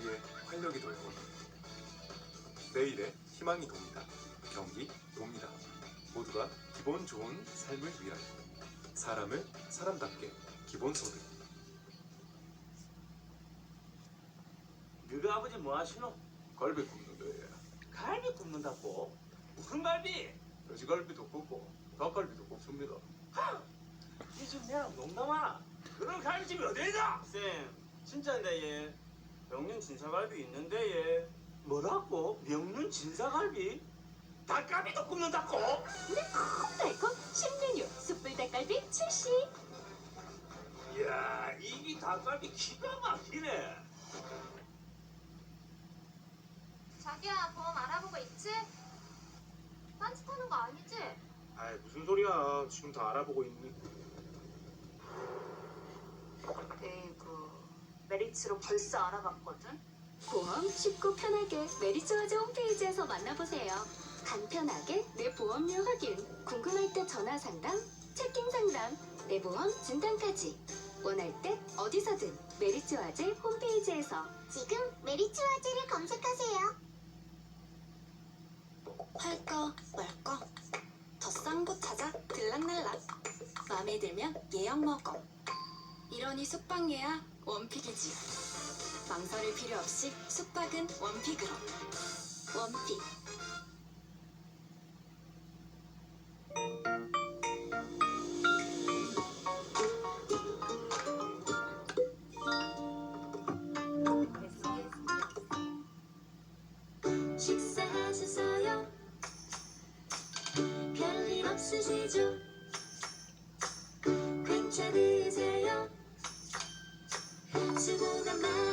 머리에 활력이 돌고 내일의 희망이 돕니다. 경기 돕니다. 모두가 기본 좋은 삶을 위하여 사람을 사람답게 기본 소득 너희 아버지 뭐 하시노? 갈비 굽는 거예요. 갈비 굽는다고? 무슨 갈비? 돼지갈비도 굽고 닭갈비도 굽습니다. 이좀 내랑 농담하나? 그런 갈비집이 어디다? 쌤, 진짜인데 얘 명륜 진사갈비 있는데 얘 뭐라고? 명륜 진사갈비? 닭갈비도 굽는다고? 달콤 신메뉴 숯불 닭갈비 출시 이야, 이게 닭갈비 기가 막히네. 자기야 보험 알아보고 있지? 딴짓하는 거 아니지? 아이 무슨 소리야 지금 다 알아보고 있니 에이구 메리츠로 벌써 알아봤거든? 보험 쉽고 편하게 메리츠와즈 홈페이지에서 만나보세요. 간편하게 내 보험료 확인 궁금할 때 전화 상담 체킹 상담 내 보험 진단까지. 원할 때 어디서든 메리츠와즈 홈페이지에서. 지금 메리츠와즈를 검색하세요. 할까 말까 더 싼 곳 찾아 들락날락. 마음에 들면 예약 먹어. 이러니 숙박예야 원픽이지. 망설일 필요 없이 숙박은 원픽으로. 원픽? 괜찮으 mama.